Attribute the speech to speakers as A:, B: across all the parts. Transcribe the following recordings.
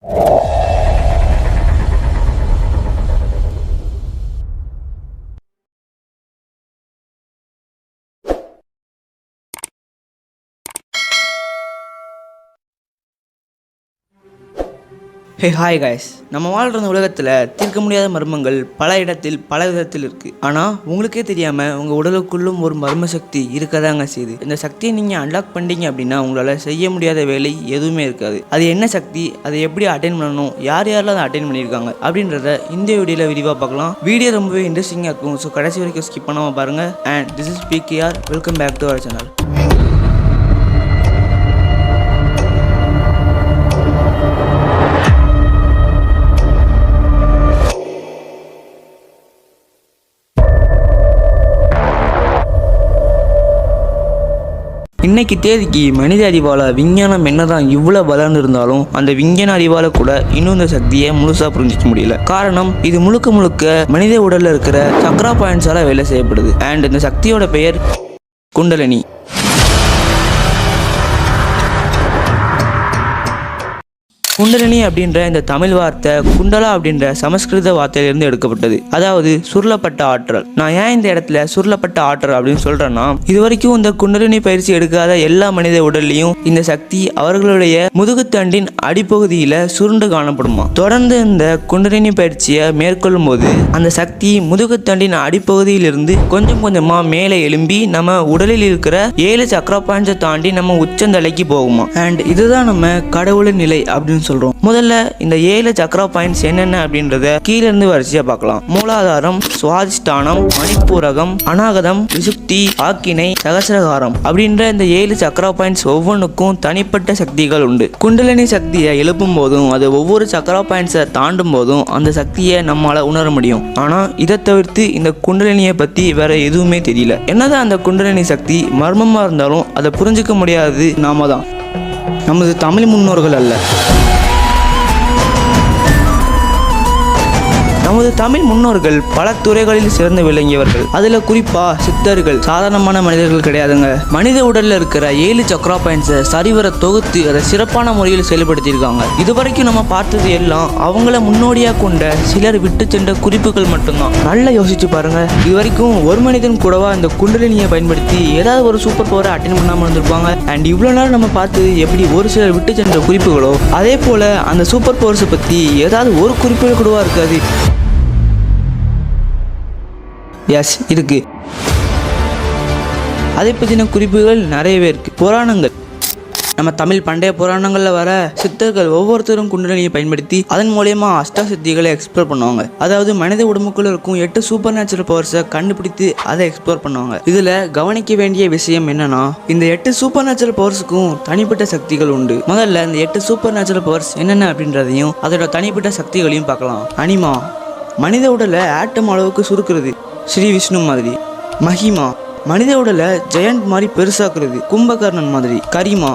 A: you hey hi guys நம்ம வாழ்கிற உலகத்தில் தீர்க்க முடியாத மர்மங்கள் பல இடத்தில் பல விதத்தில் இருக்குது ஆனால் உங்களுக்கே தெரியாமல் உங்கள் உடலுக்குள்ளும் ஒரு மர்ம சக்தி இருக்கதாங்க செய்யுது இந்த சக்தியை நீங்கள் அன்லாக் பண்ணிட்டீங்க அப்படின்னா உங்களால் செய்ய முடியாத வேலை எதுவுமே இருக்காது. அது என்ன சக்தி? அதை எப்படி அட்டைன் பண்ணணும்? யார் யாரெல்லாம் அதை அட்டைன் பண்ணியிருக்காங்க? அப்படின்றத இந்த வீடியோவில் விரிவாக பார்க்கலாம். வீடியோ ரொம்பவே இன்ட்ரெஸ்டிங்காக இருக்கும். ஸோ கடைசி வரைக்கும் ஸ்கிப் பண்ணாமல் பாருங்கள் and this is PKR welcome back to our channel இன்னைக்கு தேதிக்கு மனித அறிவால விஞ்ஞானம் என்னதான் இவ்வளவு வளர்ந்து இருந்தாலும் அந்த விஞ்ஞான அறிவால கூட இன்னும் இந்த சக்தியை முழுசா புரிஞ்சிக்க முடியல. காரணம் இது முழுக்க முழுக்க மனித உடல்ல இருக்கிற சக்ரா பாயிண்ட்ஸால வேலை செய்யப்படுது. அண்ட் இந்த சக்தியோட பெயர் குண்டலினி. குண்டலினி அப்படின்ற இந்த தமிழ் வார்த்தை குண்டலா அப்படின்ற சமஸ்கிருத வார்த்தையிலிருந்து எடுக்கப்பட்டது. அதாவது சுருளப்பட்ட ஆற்றல். நான் ஏன் இந்த இடத்துல சுருளப்பட்ட ஆற்றல் அப்படின்னு சொல்றேன்னா இது வரைக்கும் இந்த குண்டலினி பயிற்சி எடுக்காத எல்லா மனித உடல்லையும் இந்த சக்தி அவர்களுடைய முதுகுத்தண்டின் அடிப்பகுதியில சுருண்டு காணப்படுமா? தொடர்ந்து இந்த குண்டலினி பயிற்சியை மேற்கொள்ளும் போது அந்த சக்தி முதுகுத்தண்டின் அடிப்பகுதியிலிருந்து கொஞ்சம் கொஞ்சமா மேலே எழும்பி நம்ம உடலில் இருக்கிற ஏழு சக்கர பாயிண்ட்ஸை தாண்டி நம்ம உச்சந்தலைக்கு போகுமா? அண்ட் இதுதான் நம்ம கடவுளின் நிலை அப்படின்னு சொல்றோம். முதல்ல இந்த ஏழு சக்கர பாயிண்ட்ஸ் என்னென்ன அப்படின்றத கீழேருந்து இருந்து வரிசையா பார்க்கலாம். மூலாதாரம் சுவாதிஷ்டானம் மணிப்பூரகம் அநாகதம் விசுக்தி ஆக்கினை சகசிரகாரம் அப்படின்ற இந்த ஏழு சக்கர பாயிண்ட்ஸ் ஒவ்வொன்றுக்கும் தனிப்பட்ட சக்திகள் உண்டு. குண்டலினி சக்தியை எழுப்பும் போதும் அது ஒவ்வொரு சக்கர பாயிண்ட்ஸை தாண்டும் போதும் அந்த சக்தியை நம்மளால உணர முடியும். ஆனா இதை தவிர்த்து இந்த குண்டலினியை பத்தி வேற எதுவுமே தெரியல. என்னதான் அந்த குண்டலினி சக்தி மர்மமா இருந்தாலும் அதை புரிஞ்சுக்க முடியாதது நாம தான். நமது தமிழ் முன்னோர்கள் அல்ல. நமது தமிழ் முன்னோர்கள் பல துறைகளில் சிறந்து விளங்கியவர்கள். அதுல குறிப்பா சித்தர்கள் சாதாரணமான மனிதர்கள் கிடையாதுங்க. மனித உடல்ல இருக்கிற ஏழு சக்ரா பாயிண்ட்ஸை சரிவர தொகுத்து அதை சிறப்பான முறையில் செயல்படுத்தியிருக்காங்க. இதுவரைக்கும் நம்ம பார்த்தது எல்லாம் அவங்கள முன்னோடியா கொண்ட சிலர் விட்டு சென்ற குறிப்புகள் மட்டும்தான். நல்லா யோசிச்சு பாருங்க. இது வரைக்கும் ஒரு மனிதன் கூடவா இந்த குண்டலினியை பயன்படுத்தி ஏதாவது ஒரு சூப்பர் பவரை அட்டன் பண்ணாம இருந்திருப்பாங்க? அண்ட் இவ்வளவு நாள் நம்ம பார்த்து எப்படி ஒரு சிலர் விட்டு சென்ற குறிப்புகளோ அதே போல அந்த சூப்பர் பவர்ஸை பத்தி ஏதாவது ஒரு குறிப்புகள் கூடவா இருக்காது? எஸ் இருக்கு. அதை பற்றின குறிப்புகள் நிறையவே இருக்கு. புராணங்கள். நம்ம தமிழ் பண்டைய புராணங்களில் வர சித்தர்கள் ஒவ்வொருத்தரும் குண்டலினியை பயன்படுத்தி அதன் மூலயமா அஷ்ட சித்திகளை எக்ஸ்ப்ளோர் பண்ணுவாங்க. அதாவது மனித உடம்புக்குள்ள இருக்கும் எட்டு சூப்பர் நேச்சுரல் பவர்ஸை கண்டுபிடித்து அதை எக்ஸ்ப்ளோர் பண்ணுவாங்க. இதில் கவனிக்க வேண்டிய விஷயம் என்னன்னா இந்த எட்டு சூப்பர் நேச்சுரல் பவர்ஸுக்கும் தனிப்பட்ட சக்திகள் உண்டு. முதல்ல இந்த எட்டு சூப்பர் நேச்சுரல் பவர்ஸ் என்னென்ன அப்படின்றதையும் அதோட தனிப்பட்ட சக்திகளையும் பார்க்கலாம். அனிமா மனித உடலை ஆட்டம் அளவுக்கு சுருக்குறது. ஸ்ரீ விஷ்ணு மாதிரி. மஹிமா மனித உடலை ஜெயண்ட் மாதிரி பெருசாக்குறது கும்பகர்ணன் மாதிரி. கரிமா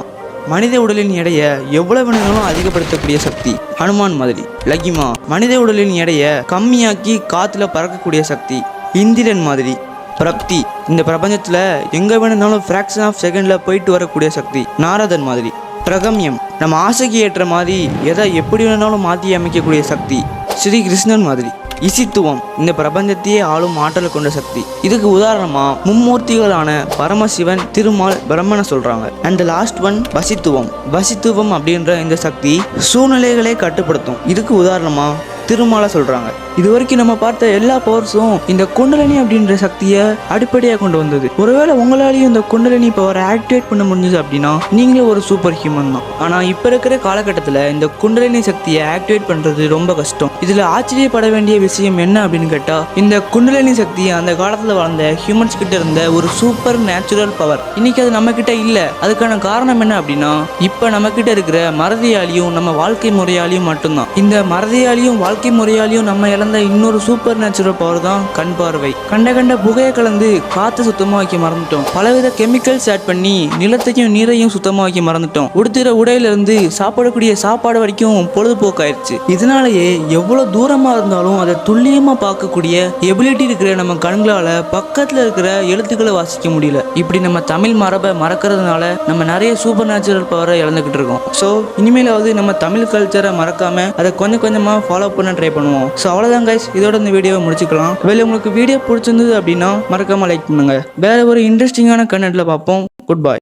A: மனித உடலின் எடையை எவ்வளவு வேணும்னாலும் அதிகப்படுத்தக்கூடிய சக்தி ஹனுமான் மாதிரி. லகிமா மனித உடலின் எடையை கம்மியாக்கி காற்றுல பறக்கக்கூடிய சக்தி இந்திரன் மாதிரி. பிரப்தி இந்த பிரபஞ்சத்தில் எங்கே வேணும்னாலும் ஃப்ராக்ஷன் ஆஃப் செகண்டில் போயிட்டு வரக்கூடிய சக்தி நாரதன் மாதிரி. பிரகம்யம் நம்ம ஆசைக்கு ஏற்ற மாதிரி எதை எப்படி வேணாலும் மாற்றி அமைக்கக்கூடிய சக்தி ஸ்ரீ கிருஷ்ணன் மாதிரி. இசித்துவம். இந்த பிரபஞ்சத்தையே ஆளும் ஆற்றல் கொண்ட சக்தி. இதுக்கு உதாரணமா மும்மூர்த்திகளான பரமசிவன் திருமால் பிரம்மனை சொல்றாங்க. அண்ட் லாஸ்ட் ஒன் வசித்துவம். வசித்துவம் அப்படின்ற இந்த சக்தி சூழ்நிலைகளை கட்டுப்படுத்தும். இதுக்கு உதாரணமா திருமாலை சொல்றாங்க. இது வரைக்கும் நம்ம பார்த்த எல்லா பவர்ஸும் இந்த குண்டலினி அப்படின்ற சக்தியை அடிப்படையாக கொண்டு வந்தது. ஒருவேளை உங்களாலையும் இந்த குண்டலினி பவரை ஆக்டிவேட் பண்ண முடிஞ்சது அப்படின்னா நீங்களும் ஒரு சூப்பர் ஹியூமன் தான். ஆனால் இப்போ இருக்கிற காலகட்டத்தில் இந்த குண்டலினி சக்தியை ஆக்டிவேட் பண்ணுறது ரொம்ப கஷ்டம். இதில் ஆச்சரியப்பட வேண்டிய விஷயம் என்ன அப்படின்னு கேட்டால் இந்த குண்டலினி சக்தி அந்த காலத்தில் வாழ்ந்த ஹியூமன்ஸ் கிட்ட இருந்த ஒரு சூப்பர் நேச்சுரல் பவர் இன்னைக்கு அது நம்ம கிட்ட இல்லை. அதுக்கான காரணம் என்ன அப்படின்னா இப்போ நம்ம கிட்ட இருக்கிற மறதியாலையும் நம்ம வாழ்க்கை முறையாலையும் மட்டும்தான். இந்த மறதியாலையும் வாழ்க்கை முறையாலையும் நம்ம இழந்த இன்னொரு சூப்பர் நேச்சுரல் பவர் தான் கண் பார்வை. கண்ட கண்ட புகையை கலந்து காற்று சுத்தமாக வைக்க மறந்துட்டோம். பலவித கெமிக்கல்ஸ் ஆட் பண்ணி நிலத்தையும் நீரையும் சுத்தமாக வைக்க மறந்துட்டோம். உடுத்துற உடையில இருந்து சாப்பிடக்கூடிய சாப்பாடு வரைக்கும் பொழுதுபோக்காயிருச்சு. இதனாலேயே எவ்வளோ தூரமாக இருந்தாலும் அதை துல்லியமாக பார்க்கக்கூடிய எபிலிட்டி இருக்கிற நம்ம கண்களால் பக்கத்தில் இருக்கிற எழுத்துக்களை வாசிக்க முடியல. இப்படி நம்ம தமிழ் மரபை மறக்கிறதுனால நம்ம நிறைய சூப்பர் நேச்சுரல் பவரை இழந்துக்கிட்டு இருக்கோம். ஸோ இனிமேலாவது நம்ம தமிழ் கல்ச்சரை மறக்காம அதை கொஞ்சம் கொஞ்சமாக ஃபாலோ பண்ணி ட்ரை பண்ணுவோம். ஸோ அவ்வளோதான் கைஸ் இதோட இந்த வீடியோவை முடிச்சுக்கலாம். வேலை உங்களுக்கு வீடியோ பிடிச்சிருந்தது அப்படின்னா மறக்காம லைக் பண்ணுங்க. வேற ஒரு இன்ட்ரெஸ்டிங்கான கண்டென்ட்டில் பார்ப்போம். குட் பாய்